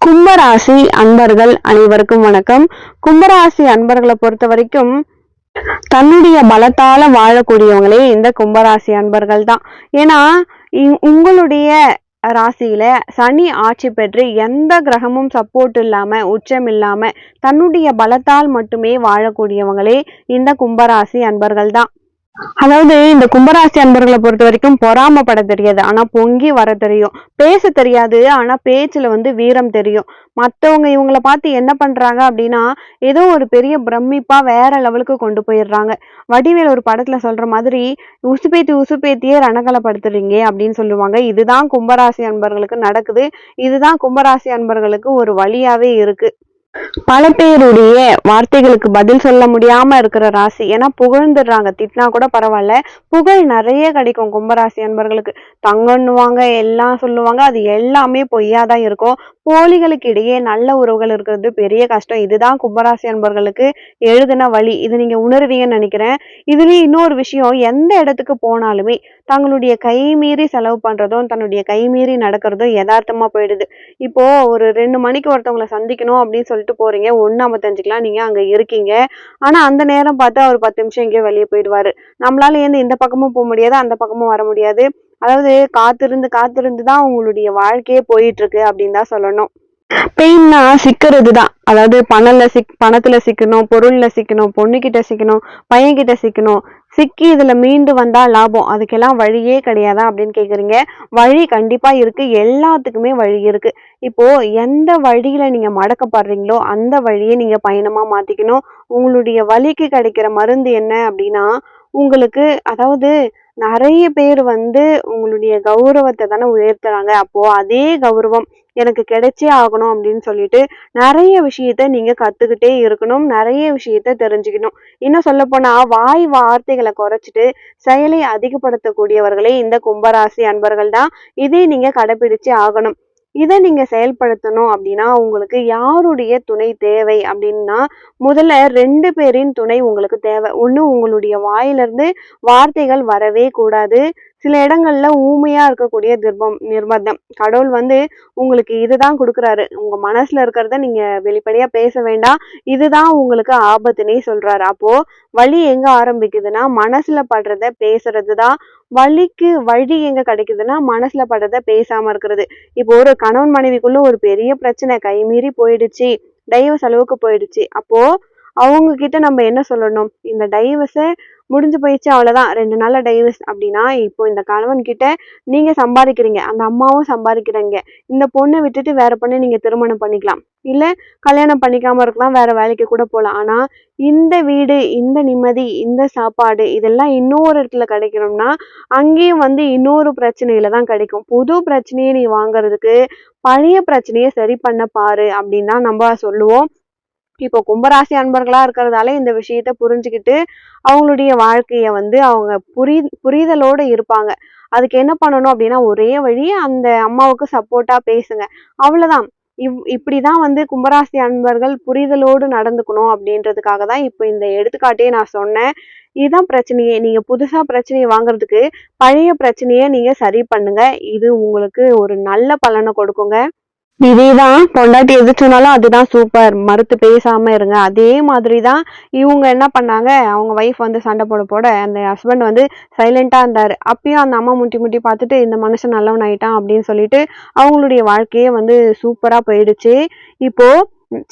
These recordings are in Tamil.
கும்பராசி அன்பர்கள் அனைவருக்கும் வணக்கம். கும்பராசி அன்பர்களை பொறுத்த வரைக்கும் தன்னுடைய பலத்தால வாழக்கூடியவங்களே இந்த கும்பராசி அன்பர்கள் தான். ஏன்னா இ- உங்களுடைய ராசியில சனி ஆட்சி பெற்று எந்த கிரகமும் சப்போர்ட் இல்லாம உச்சம் இல்லாம தன்னுடைய பலத்தால் மட்டுமே வாழக்கூடியவங்களே இந்த கும்பராசி அன்பர்கள் தான். அதாவது இந்த கும்பராசி அன்பர்களை பொறுத்த வரைக்கும் பொறாமப்பட தெரியாது. ஆனா பொங்கி வர தெரியும். பேச தெரியாது. ஆனா பேச்சுல வந்து வீரம் தெரியும். மத்தவங்க இவங்களை பார்த்து என்ன பண்றாங்க அப்படின்னா ஏதோ ஒரு பெரிய பிரமிப்பா வேற லெவலுக்கு கொண்டு போயிடுறாங்க. வடிவேல் ஒரு படத்துல சொல்ற மாதிரி உசுப்பேத்தி உசுப்பேத்தியே ரணகலப்படுத்துறீங்க அப்படின்னு சொல்லுவாங்க. இதுதான் கும்பராசி அன்பர்களுக்கு நடக்குது. இதுதான் கும்பராசி அன்பர்களுக்கு ஒரு வழியாவே இருக்கு. பல பேருடைய வார்த்தைகளுக்கு பதில் சொல்ல முடியாம இருக்கிற ராசி. ஏன்னா புகழ்ந்துடுறாங்க. திட்டினா கூட பரவாயில்ல. புகழ் நிறைய கிடைக்கும். கும்பராசி அன்பர்களுக்கு. தங்கன்னுவாங்க எல்லாம் சொல்லுவாங்க. அது எல்லாமே பொய்யாதான் இருக்கும். போலிகளுக்கு இடையே நல்ல உறவுகள் இருக்கிறது. பெரிய கஷ்டம். இதுதான் கும்பராசி அன்பர்களுக்கு எழுதின வழி. இது நீங்க உணர்வீங்கன்னு நினைக்கிறேன். இதுலயும் இன்னொரு விஷயம். எந்த இடத்துக்கு போனாலுமே தங்களுடைய கை மீறி செலவு பண்றதும் தன்னுடைய கை மீறி நடக்கிறதும் யதார்த்தமா போயிடுது. இப்போ ஒரு ரெண்டு மணிக்கு ஒருத்தவங்களை சந்திக்கணும் அப்படின்னு சொல்லிட்டு போறீங்க. ஒன்னு ஐம்பத்தஞ்சுக்கெல்லாம் நீங்க அங்க இருக்கீங்க. ஆனா அந்த நேரம் பார்த்து அவர் பத்து நிமிஷம் எங்கேயோ வெளியே போயிடுவாரு. நம்மளால ஏந்து இந்த பக்கமும் போக முடியாது அந்த பக்கமும் வர முடியாது? அதாவது காத்திருந்து காத்திருந்து தான் உங்களுடைய வாழ்க்கையே போயிட்டு இருக்கு அப்படின்னு தான் சொல்லணும். பெயின்னா சிக்கிறது தான் அதாவது பணம்ல சிக் பணத்துல சிக்கணும் பொருள்ல சிக்கணும் பொண்ணுகிட்ட சிக்கணும் பையன்கிட்ட சிக்கணும். சிக்கி இதுல மீண்டு வந்தா லாபம். அதுக்கெல்லாம் வழியே கிடையாதா அப்படின்னு கேக்குறீங்க. வழி கண்டிப்பா இருக்கு. எல்லாத்துக்குமே வழி இருக்கு. இப்போ எந்த வழியில நீங்க மடக்கப்படுறீங்களோ அந்த வழியை நீங்க பயணமா மாத்திக்கணும். உங்களுடைய வலிக்கு கிடைக்கிற மருந்து என்ன அப்படின்னா உங்களுக்கு அதாவது நிறைய பேர் வந்து உங்களுடைய கௌரவத்தை தானே உயர்த்துறாங்க. அப்போ அதே கௌரவம் எனக்கு கிடைச்சே ஆகணும் அப்படின்னு சொல்லிட்டு நிறைய விஷயத்த நீங்க கத்துக்கிட்டே இருக்கணும். நிறைய விஷயத்த தெரிஞ்சுக்கணும். இன்னும் சொல்ல போனா வாய் வார்த்தைகளை குறைச்சிட்டு செயலை அதிகப்படுத்தக்கூடியவர்களே இந்த கும்பராசி அன்பர்கள் தான் இதே நீங்க கடைப்பிடிச்சே ஆகணும். இதை நீங்க செயல்படுத்தணும் அப்படின்னா உங்களுக்கு யாருடைய துணை தேவை அப்படின்னா முதல்ல ரெண்டு பேரின் துணை உங்களுக்கு தேவை. ஒண்ணு உங்களுடைய வாயிலிருந்து வார்த்தைகள் வரவே கூடாது. சில இடங்கள்ல ஊமையா இருக்கக்கூடிய திர்பம் நிர்பந்தம். கடவுள் வந்து உங்களுக்கு இதுதான் கொடுக்குறாரு. உங்க மனசுல இருக்கிறத நீங்க வெளிப்படையா பேச வேண்டாம். இதுதான் உங்களுக்கு ஆபத்துனே சொல்றாரு. அப்போ வழி எங்க ஆரம்பிக்குதுன்னா மனசுல படுறத பேசுறது தான் வழிக்கு வழி எங்க கிடைக்குதுன்னா மனசுல படுறத பேசாம இருக்கிறது. இப்போ ஒரு கணவன் மனைவிக்குள்ள ஒரு பெரிய பிரச்சனை. கைமீறி போயிடுச்சு. டைவர்ஸ் அளவுக்கு போயிடுச்சு. அப்போ அவங்க கிட்ட நம்ம என்ன சொல்லணும்? இந்த டைவர்ஸை முடிஞ்சு போயிடுச்சு அவ்வளோதான் ரெண்டு நாளில் டைவர்ஸ் அப்படின்னா இப்போ இந்த கணவன் கிட்ட நீங்கள் சம்பாதிக்கிறீங்க. அந்த அம்மாவும் சம்பாதிக்கிறாங்க. இந்த பொண்ணை விட்டுட்டு வேற பொண்ணை நீங்கள் திருமணம் பண்ணிக்கலாம். இல்லை கல்யாணம் பண்ணிக்காமல் இருக்கலாம் வேற வேலைக்கு கூட போகலாம். ஆனால் இந்த வீடு இந்த நிம்மதி இந்த சாப்பாடு இதெல்லாம் இன்னொரு இடத்துல கிடைக்கணும்னா அங்கேயும் வந்து இன்னொரு பிரச்சனையில தான் கிடைக்கும். புது பிரச்சனையை நீ வாங்குறதுக்கு பழைய பிரச்சனையை சரி பண்ண பாரு அப்படின்னு தான் நம்ம சொல்லுவோம். இப்போ கும்பராசி அன்பர்களா இருக்கிறதால இந்த விஷயத்த புரிஞ்சுக்கிட்டு அவங்களுடைய வாழ்க்கைய வந்து அவங்க புரி புரிதலோட இருப்பாங்க. அதுக்கு என்ன பண்ணணும் அப்படின்னா ஒரே வழி அந்த அம்மாவுக்கு சப்போர்ட்டா பேசுங்க. அவ்வளவுதான். இவ் இப்படிதான் வந்து கும்பராசி அன்பர்கள் புரிதலோடு நடந்துக்கணும் அப்படின்றதுக்காக தான் இப்போ இந்த எடுத்துக்காட்டையே நான் சொன்னேன். இதுதான் பிரச்சனையே. நீங்க புதுசா பிரச்சனையை வாங்குறதுக்கு பழைய பிரச்சனையை நீங்க சரி பண்ணுங்க. இது உங்களுக்கு ஒரு நல்ல பலனை கொடுக்குங்க. இதேதான் பொண்டாட்டி எது சொன்னாலும் அதுதான் சூப்பர் மறுத்து பேசாம இருங்க. அதே மாதிரி தான் இவங்க என்ன பண்ணாங்க? அவங்க ஒய்ஃப் வந்து சண்டை போட போட அந்த ஹஸ்பண்ட் வந்து சைலண்டா இருந்தாரு. அப்பயும் அந்த அம்மா முட்டி முட்டி பார்த்துட்டு இந்த மனுஷன் நல்லவன் ஆயிட்டான் அப்படின்னு சொல்லிட்டு அவங்களுடைய வாழ்க்கையே வந்து சூப்பரா போயிடுச்சு. இப்போ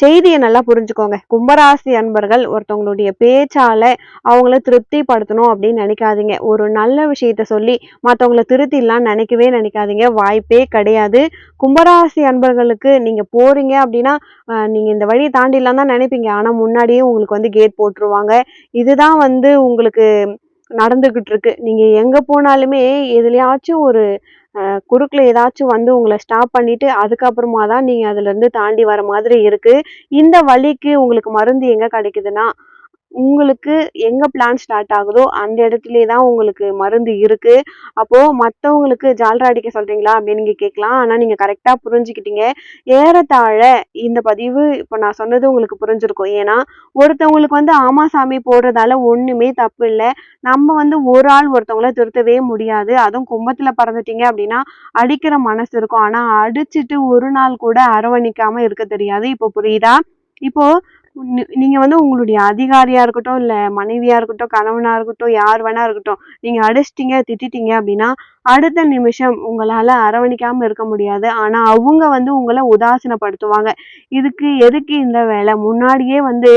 செய்தியை நல்லா புரிஞ்சுக்கோங்க. கும்பராசி அன்பர்கள் ஒருத்தவங்களுடைய பேச்சால அவங்கள திருப்திப்படுத்தணும் அப்படின்னு நினைக்காதீங்க. ஒரு நல்ல விஷயத்த சொல்லி மற்றவங்கள திருத்திடலாம் நினைக்கவே நினைக்காதீங்க. வாய்ப்பே கிடையாது. கும்பராசி அன்பர்களுக்கு நீங்க போறீங்க அப்படின்னா நீங்க இந்த வழியை தாண்டிடலாம் தான் நினைப்பீங்க. ஆனா முன்னாடியே உங்களுக்கு வந்து கேட் போட்டுருவாங்க. இதுதான் வந்து உங்களுக்கு நடந்துகிட்டு இருக்கு. நீங்க எங்க போனாலுமே எதுலயாச்சும் ஒரு குறுக்குல ஏதாச்சும் வந்து உங்களை ஸ்டாப் பண்ணிட்டு அதுக்கப்புறமா தான் நீங்க அதுல இருந்து தாண்டி வர மாதிரி இருக்கு. இந்த வழிக்கு உங்களுக்கு மருந்து எங்க கிடைக்குதுன்னா உங்களுக்கு எங்க பிளான் ஸ்டார்ட் ஆகுதோ அந்த இடத்துலயே தான் உங்களுக்கு மருந்து இருக்கு. அப்போ மற்றவங்களுக்கு ஜால்ரா அடிக்க சொல்றீங்களா அப்படின்னு நீங்கள் கேட்கலாம். ஆனால் நீங்கள் கரெக்டாக புரிஞ்சுக்கிட்டீங்க. ஏறத்தாழ இந்த பதிவு இப்போ நான் சொன்னது உங்களுக்கு புரிஞ்சிருக்கும். ஏன்னா ஒருத்தவங்களுக்கு வந்து ஆமா சாமி போடுறதால ஒண்ணுமே தப்பு இல்லை. நம்ம வந்து ஒரு ஆள் ஒருத்தவங்கள திருத்தவே முடியாது. அதுவும் கும்பத்தில் பறந்துட்டீங்க அப்படின்னா அடிக்கிற மனசு இருக்கும். ஆனால் அடிச்சிட்டு ஒரு நாள் கூட அரவணிக்காமல் இருக்க தெரியாது. இப்போ புரியுதா? இப்போ நீங்கள் வந்து உங்களுடைய அதிகாரியாக இருக்கட்டும் இல்லை மனைவியாக இருக்கட்டும் கணவனாக இருக்கட்டும் யார் வேணா இருக்கட்டும் நீங்கள் அடிச்சிட்டிங்க திட்டிட்டீங்க அப்படின்னா அடுத்த நிமிஷம் உங்களால் அரவணிக்காமல் இருக்க முடியாது. ஆனால் அவங்க வந்து உங்களை உதாசீனப்படுத்துவாங்க. இதுக்கு எதுக்கு இந்த வேலை? முன்னாடியே வந்து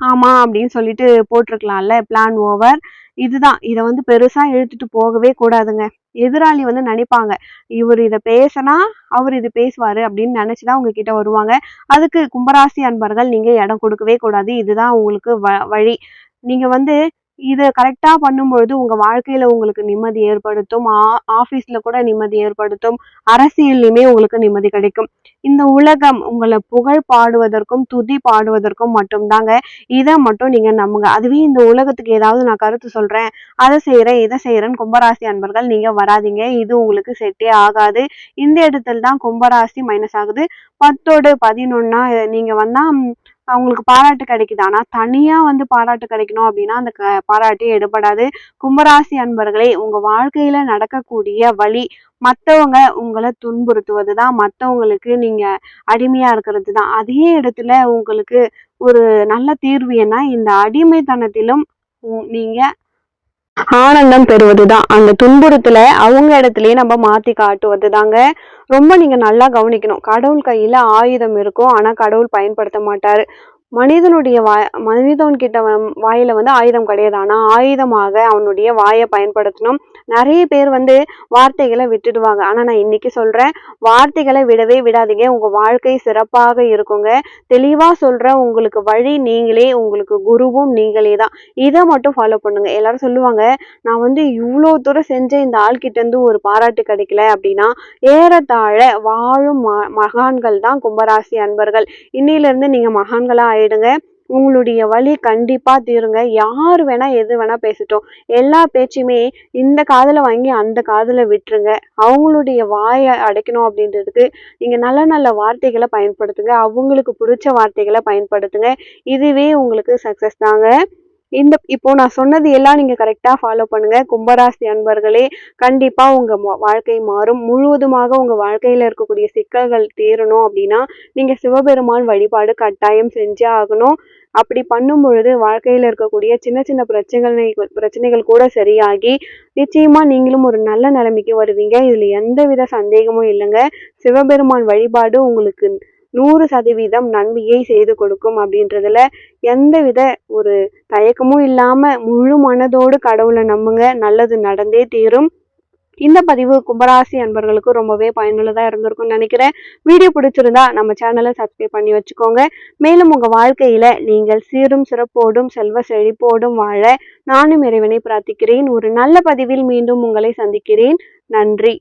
ஆமாம் அப்படின்னு சொல்லிட்டு போட்டிருக்கலாம்ல பிளான் ஓவர் இதுதான். இதை வந்து பெருசாக இழுத்துட்டு போகவே கூடாதுங்க. எதிராளி வந்து நினைப்பாங்க. இவர் இதை பேசினா அவர் இது பேசுவார் அப்படின்னு நினச்சி தான் உங்ககிட்ட வருவாங்க. அதுக்கு கும்பராசி அன்பர்கள் நீங்கள் இடம் கொடுக்கவே கூடாது. இதுதான் உங்களுக்கு வ வழி. நீங்கள் வந்து இதை கரெக்டாக பண்ணும்பொழுது உங்கள் வாழ்க்கையில் உங்களுக்கு நிம்மதி ஏற்படுத்தும். ஆ- ஆஃபீஸில் கூட நிம்மதி ஏற்படுத்தும். அரசியல்லையுமே உங்களுக்கு நிம்மதி கிடைக்கும். இந்த உலகம் உங்களை புகழ் பாடுவதற்கும் துதி பாடுவதற்கும் மட்டும்தாங்க. இதை மட்டும் நீங்கள் நம்புங்க. அதுவே இந்த உலகத்துக்கு ஏதாவது நான் கருத்து சொல்கிறேன் அதை செய்கிறேன் இதை செய்கிறேன்னு கும்பராசி அன்பர்கள் நீங்கள் வராதீங்க. இது உங்களுக்கு செட்டே ஆகாது. இந்த இடத்துல தான் கும்பராசி மைனஸ் ஆகுது. பத்தோடு பதினொன்னா நீங்கள் வந்தால் அவங்களுக்கு பாராட்டு கிடைக்குது. ஆனா தனியா வந்து பாராட்டு கிடைக்கணும் அப்படின்னா அந்த க- பாராட்டு எடுபடாது. கும்பராசி அன்பர்களே உங்க வாழ்க்கையில நடக்கக்கூடிய வழி மற்றவங்க உங்களை துன்புறுத்துவது தான் மற்றவங்களுக்கு நீங்க அடிமையா இருக்கிறது தான் அதே இடத்துல உங்களுக்கு ஒரு நல்ல தீர்வு என்ன இந்த அடிமைத்தனத்திலும் உ- நீங்க ஆனந்தம் பெறுவதுதான். அந்த துன்புறுத்தல அவங்க இடத்துலயே நம்ம மாத்தி காட்டுவது தாங்க ரொம்ப நீங்க நல்லா கவனிக்கணும். கடவுள் கையில ஆயுதம் இருக்கும். ஆனா கடவுள் பயன்படுத்த மாட்டாரு. மனிதனுடைய வாய் மனிதன் கிட்ட வ- வாயில வந்து ஆயுதம் கிடையாது. ஆனா ஆயுதமாக அவனுடைய வாயை பயன்படுத்தணும். நிறைய பேர் வந்து வார்த்தைகளை விட்டுடுவாங்க. ஆனா நான் இன்னைக்கு சொல்றேன் வார்த்தைகளை விடவே விடாதீங்க. உங்க வாழ்க்கை சிறப்பாக இருக்குங்க. தெளிவா சொல்றேன் உங்களுக்கு வழி நீங்களே உங்களுக்கு குருவும் நீங்களே தான். இதை மட்டும் ஃபாலோ பண்ணுங்க. எல்லாரும் சொல்லுவாங்க நான் வந்து இவ்வளோ தூரம் செஞ்ச இந்த ஆள்கிட்டேருந்து ஒரு பாராட்டு கிடைக்கல அப்படின்னா ஏறத்தாழ வாழும் ம- மகான்கள் தான் கும்பராசி அன்பர்கள். இன்னிலிருந்து நீங்கள் நீங்க மகான்களா ஆயிடுங்க. உங்களுடைய வழி கண்டிப்பாக தீருங்க. யார் வேணா எது வேணா பேசட்டும். எல்லா பேச்சுமே இந்த காதில் வாங்கி அந்த காதில் விட்டுருங்க. அவங்களுடைய வாயை அடைக்கணும் அப்படின்றதுக்கு நீங்கள் நல்ல நல்ல வார்த்தைகளை பயன்படுத்துங்க. அவங்களுக்கு பிடிச்ச வார்த்தைகளை பயன்படுத்துங்க. இதுவே உங்களுக்கு சக்ஸஸ் தாங்க. இந்த இப்போ நான் சொன்னது எல்லாம் நீங்க கரெக்டா ஃபாலோ பண்ணுங்க. கும்பராசி அன்பர்களே கண்டிப்பா உங்க வாழ்க்கை மாறும். முழுவதுமாக உங்க வாழ்க்கையில இருக்கக்கூடிய சிக்கல்கள் தீரணும் அப்படின்னா நீங்க சிவபெருமான் வழிபாடு கட்டாயம் செஞ்சே ஆகணும். அப்படி பண்ணும் பொழுது வாழ்க்கையில் இருக்கக்கூடிய சின்ன சின்ன பிரச்சனைகள் பிரச்சனைகள் கூட சரியாகி நிச்சயமா நீங்களும் ஒரு நல்ல நிலைமைக்கு வருவீங்க. இதுல எந்தவித சந்தேகமும் இல்லைங்க. சிவபெருமான் வழிபாடு உங்களுக்கு நூறு சதவீதம் நன்மையை செய்து கொடுக்கும் அப்படின்றதுல எந்தவித ஒரு தயக்கமும் இல்லாம முழு மனதோடு கடவுளை நம்புங்க. நல்லது நடந்தே தீரும். இந்த பதிவு கும்பராசி அன்பர்களுக்கு ரொம்பவே பயனுள்ளதாக இருந்திருக்கும்னு நினைக்கிறேன். வீடியோ பிடிச்சிருந்தா நம்ம சேனலை சப்ஸ்கிரைப் பண்ணி வச்சுக்கோங்க. மேலும் உங்கள் வாழ்க்கையில் நீங்கள் சீரும் சிறப்போடும் செல்வ செழிப்போடும் வாழ நானும் இறைவனை பிரார்த்திக்கிறேன். ஒரு நல்ல பதிவில் மீண்டும் உங்களை சந்திக்கிறேன். நன்றி.